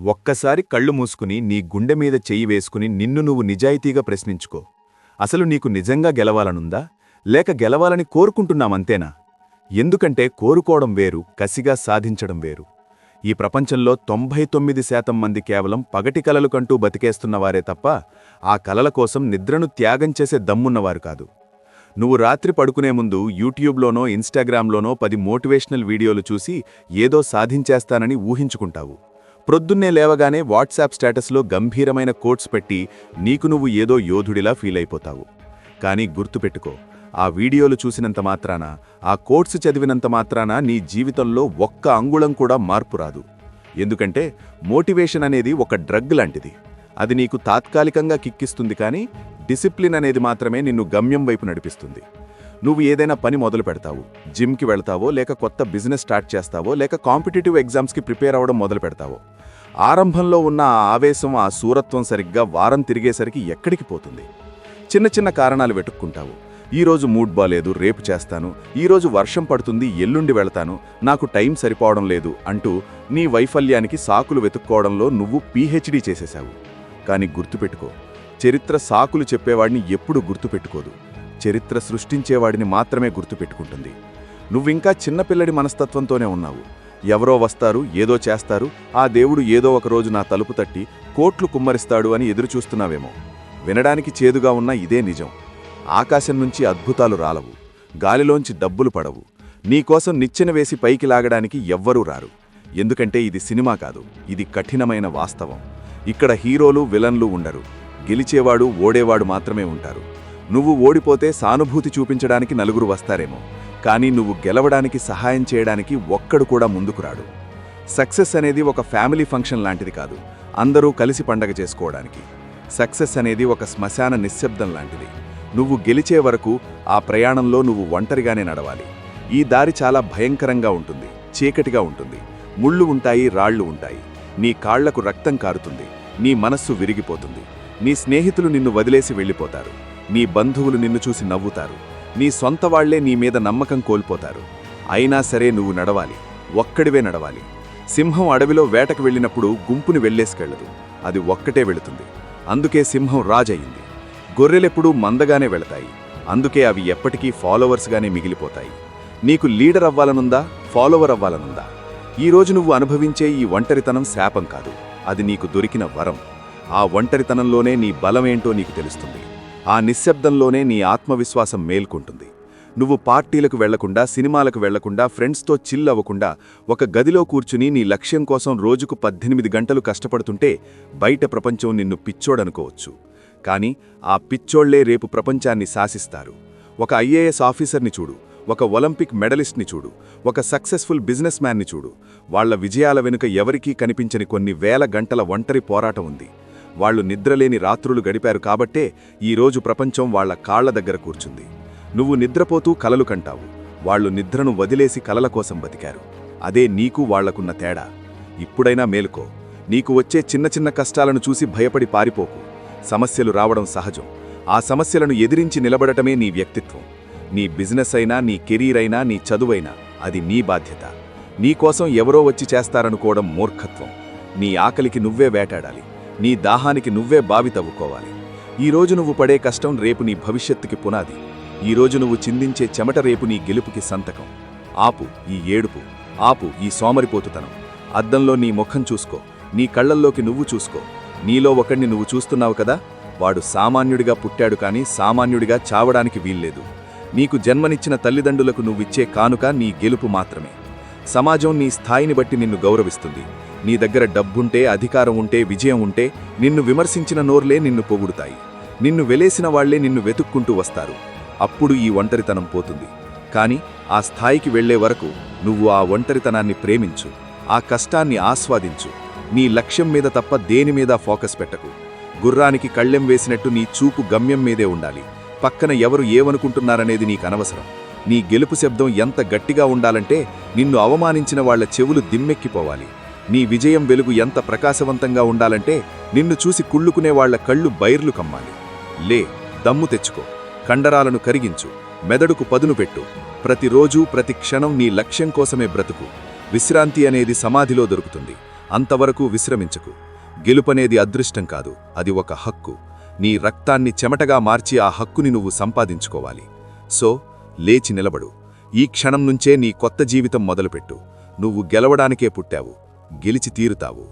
ఒక్కసారి కళ్ళు మూసుకుని నీ గుండె మీద చెయ్యి వేసుకుని నిన్ను నువ్వు నిజాయితీగా ప్రశ్నించుకో. అసలు నీకు నిజంగా గెలవాలనుందా? లేక గెలవాలని కోరుకుంటున్నామంతేనా ఎందుకంటే కోరుకోవడం వేరు కసిగా సాధించడం వేరు. ఈ ప్రపంచంలో తొంభై తొమ్మిది శాతం మంది కేవలం పగటి కలలు కంటూ బతికేస్తున్నవారే తప్ప ఆ కలల కోసం నిద్రను త్యాగం చేసే దమ్మున్నవారు కాదు. నువ్వు రాత్రి పడుకునే ముందు యూట్యూబ్లోనో ఇన్స్టాగ్రామ్లోనో పది మోటివేషనల్ వీడియోలు చూసి ఏదో సాధించేస్తానని ఊహించుకుంటావు. ప్రొద్దున్నే లేవగానే వాట్సాప్ స్టేటస్లో గంభీరమైన కోట్స్ పెట్టి నీకు నువ్వు ఏదో యోధుడిలా ఫీల్ అయిపోతావు. కానీ గుర్తుపెట్టుకో ఆ వీడియోలు చూసినంత మాత్రాన ఆ కోట్స్ చదివినంత మాత్రాన నీ జీవితంలో ఒక్క అంగుళం కూడా మార్పు రాదు. ఎందుకంటే మోటివేషన్ అనేది ఒక డ్రగ్ లాంటిది. అది నీకు తాత్కాలికంగా కిక్కిస్తుంది కానీ డిసిప్లిన్ అనేది మాత్రమే నిన్ను గమ్యం వైపు నడిపిస్తుంది. నువ్వు ఏదైనా పని మొదలు పెడతావు జిమ్కి వెళ్తావో లేక కొత్త బిజినెస్ స్టార్ట్ చేస్తావో లేక కాంపిటేటివ్ ఎగ్జామ్స్కి ప్రిపేర్ అవ్వడం మొదలు పెడతావో ఆరంభంలో ఉన్న ఆ ఆవేశం ఆ సూరత్వం సరిగ్గా వారం తిరిగేసరికి ఎక్కడికి పోతుంది? చిన్న చిన్న కారణాలు వెతుక్కుంటావు. ఈరోజు మూడ్ బాలేదు రేపు చేస్తాను. ఈరోజు వర్షం పడుతుంది ఎల్లుండి వెళతాను. నాకు టైం సరిపోవడం లేదు అంటూ నీ వైఫల్యానికి సాకులు వెతుక్కోవడంలో నువ్వు పీహెచ్డీ చేసేశావు. కానీ గుర్తుపెట్టుకో చరిత్ర సాకులు చెప్పేవాడిని ఎప్పుడు గుర్తుపెట్టుకోదు. చరిత్ర సృష్టించేవాడిని మాత్రమే గుర్తుపెట్టుకుంటుంది. నువ్వింకా చిన్నపిల్లడి మనస్తత్వంతోనే ఉన్నావు. ఎవరో వస్తారు ఏదో చేస్తారు ఆ దేవుడు ఏదో ఒకరోజు నా తలుపు తట్టి కోట్లు కుమ్మరిస్తాడు అని ఎదురుచూస్తున్నావేమో. వినడానికి చేదుగా ఉన్న ఇదే నిజం. ఆకాశం నుంచి అద్భుతాలు రాలవు. గాలిలోంచి డబ్బులు పడవు. నీకోసం నిచ్చెన వేసి పైకి లాగడానికి ఎవ్వరూ రారు. ఎందుకంటే ఇది సినిమా కాదు. ఇది కఠినమైన వాస్తవం. ఇక్కడ హీరోలు విలన్లు ఉండరు. గెలిచేవాడు ఓడేవాడు మాత్రమే ఉంటారు. నువ్వు ఓడిపోతే సానుభూతి చూపించడానికి నలుగురు వస్తారేమో. కానీ నువ్వు గెలవడానికి సహాయం చేయడానికి ఒక్కడు కూడా ముందుకు రాడు. సక్సెస్ అనేది ఒక ఫ్యామిలీ ఫంక్షన్ లాంటిది కాదు అందరూ కలిసి పండగ చేసుకోవడానికి. సక్సెస్ అనేది ఒక శ్మశాన నిశ్శబ్దం లాంటిది. నువ్వు గెలిచే వరకు ఆ ప్రయాణంలో నువ్వు ఒంటరిగానే నడవాలి. ఈ దారి చాలా భయంకరంగా ఉంటుంది చీకటిగా ఉంటుంది. ముళ్ళు ఉంటాయి రాళ్ళు ఉంటాయి. నీ కాళ్ళకు రక్తం కారుతుంది నీ మనస్సు విరిగిపోతుంది. నీ స్నేహితులు నిన్ను వదిలేసి వెళ్ళిపోతారు. నీ బంధువులు నిన్ను చూసి నవ్వుతారు. నీ సొంత వాళ్ళే నీ మీద నమ్మకం కోల్పోతారు. అయినా సరే నువ్వు నడవాలి. ఒక్కడివే నడవాలి. సింహం అడవిలో వేటకు వెళ్ళినప్పుడు గుంపుని వెళ్ళేసుకెళ్ళదు అది ఒక్కటే వెళుతుంది. అందుకే సింహం రాజయింది గొర్రెలెప్పుడూ మందగానే వెళతాయి. అందుకే అవి ఎప్పటికీ ఫాలోవర్స్గానే మిగిలిపోతాయి. నీకు లీడర్ అవ్వాలనుందా? ఫాలోవర్ అవ్వాలనుందా? ఈరోజు నువ్వు అనుభవించే ఈ ఒంటరితనం శాపం కాదు. అది నీకు దొరికిన వరం. ఆ ఒంటరితనంలోనే నీ బలమేంటో నీకు తెలుస్తుంది. ఆ నిశ్శబ్దంలోనే నీ ఆత్మవిశ్వాసం మేల్కొంటుంది. నువ్వు పార్టీలకు వెళ్ళకుండా సినిమాలకు వెళ్ళకుండా ఫ్రెండ్స్తో చిల్ అవ్వకుండా ఒక గదిలో కూర్చుని నీ లక్ష్యం కోసం రోజుకు పద్దెనిమిది గంటలు కష్టపడుతుంటే బయట ప్రపంచం నిన్ను పిచ్చోడనుకోవచ్చు. కానీ ఆ పిచ్చోళ్ళే రేపు ప్రపంచాన్ని శాసిస్తారు. ఒక ఐఏఎస్ ఆఫీసర్ని చూడు ఒక ఒలింపిక్ మెడలిస్ట్ని చూడు ఒక సక్సెస్ఫుల్ బిజినెస్ మ్యాన్ని చూడు. వాళ్ళ విజయాల వెనుక ఎవరికీ కనిపించని కొన్ని వేల గంటల ఒంటరి పోరాటం ఉంది. వాళ్ళు నిద్రలేని రాత్రులు గడిపారు కాబట్టే ఈరోజు ప్రపంచం వాళ్ళ కాళ్ళ దగ్గర కూర్చుంది. నువ్వు నిద్రపోతూ కలలు కంటావు. వాళ్ళు నిద్రను వదిలేసి కలల కోసం బతికారు. అదే నీకు వాళ్ళకున్న తేడా. ఇప్పుడైనా మేలుకో. నీకు వచ్చే చిన్న చిన్న కష్టాలను చూసి భయపడి పారిపోకు. సమస్యలు రావడం సహజం. ఆ సమస్యలను ఎదిరించి నిలబడటమే నీ వ్యక్తిత్వం. నీ బిజినెస్ అయినా నీ కెరీర్ అయినా నీ చదువైనా అది నీ బాధ్యత. నీకోసం ఎవరో వచ్చి చేస్తారనుకోవడం మూర్ఖత్వం. నీ ఆకలికి నువ్వే వేటాడాలి. నీ దాహానికి నువ్వే బావి తవ్వుకోవాలి. ఈరోజు నువ్వు పడే కష్టం రేపు నీ భవిష్యత్తుకి పునాది. ఈరోజు నువ్వు చిందించే చెమట రేపు నీ గెలుపుకి సంతకం. ఆపు ఈ ఏడుపు ఆపు ఈ సోమరిపోతుతనం. అద్దంలో నీ ముఖం చూసుకో నీ కళ్ళల్లోకి నువ్వు చూసుకో. నీలో ఒకణ్ణి నువ్వు చూస్తున్నావు కదా? వాడు సామాన్యుడిగా పుట్టాడు కాని సామాన్యుడిగా చావడానికి వీల్లేదు. నీకు జన్మనిచ్చిన తల్లిదండ్రులకు నువ్విచ్చే కానుక నీ గెలుపు మాత్రమే. సమాజం నీ స్థాయిని బట్టి నిన్ను గౌరవిస్తుంది. నీ దగ్గర డబ్బుంటే అధికారం ఉంటే విజయం ఉంటే నిన్ను విమర్శించిన నోర్లే నిన్ను పొగుడుతాయి. నిన్ను వెలేసిన వాళ్ళే నిన్ను వెతుక్కుంటూ వస్తారు. అప్పుడు ఈ ఒంటరితనం పోతుంది. కాని ఆ స్థాయికి వెళ్ళే వరకు నువ్వు ఆ ఒంటరితనాన్ని ప్రేమించు. ఆ కష్టాన్ని ఆస్వాదించు. నీ లక్ష్యం మీద తప్ప దేని మీద ఫోకస్ పెట్టకు. గుర్రానికి కళ్ళెం వేసినట్టు నీ చూపు గమ్యం మీదే ఉండాలి. పక్కన ఎవరు ఏమనుకుంటున్నారనేది నీకనవసరం నీ గెలుపు శబ్దం ఎంత గట్టిగా ఉండాలంటే నిన్ను అవమానించిన వాళ్ళ చెవులు దిమ్మెక్కిపోవాలి. నీ విజయం వెలుగు ఎంత ప్రకాశవంతంగా ఉండాలంటే నిన్ను చూసి కుళ్ళుకునే వాళ్ళ కళ్ళు బైర్లు కమ్మాలి. లే దమ్ము తెచ్చుకో. కండరాలను కరిగించు. మెదడుకు పదును పెట్టు. ప్రతిరోజూ ప్రతి క్షణం నీ లక్ష్యం కోసమే బ్రతుకు. విశ్రాంతి అనేది సమాధిలో దొరుకుతుంది. అంతవరకు విశ్రమించకు. గెలుపనేది అదృష్టం కాదు అది ఒక హక్కు. నీ రక్తాన్ని చెమటగా మార్చి ఆ హక్కుని నువ్వు సంపాదించుకోవాలి. సో లేచి నిలబడు. ఈ క్షణం నుంచే నీ కొత్త జీవితం మొదలుపెట్టు. నువ్వు గెలవడానికే పుట్టావు. గెలిచి తీరుతావు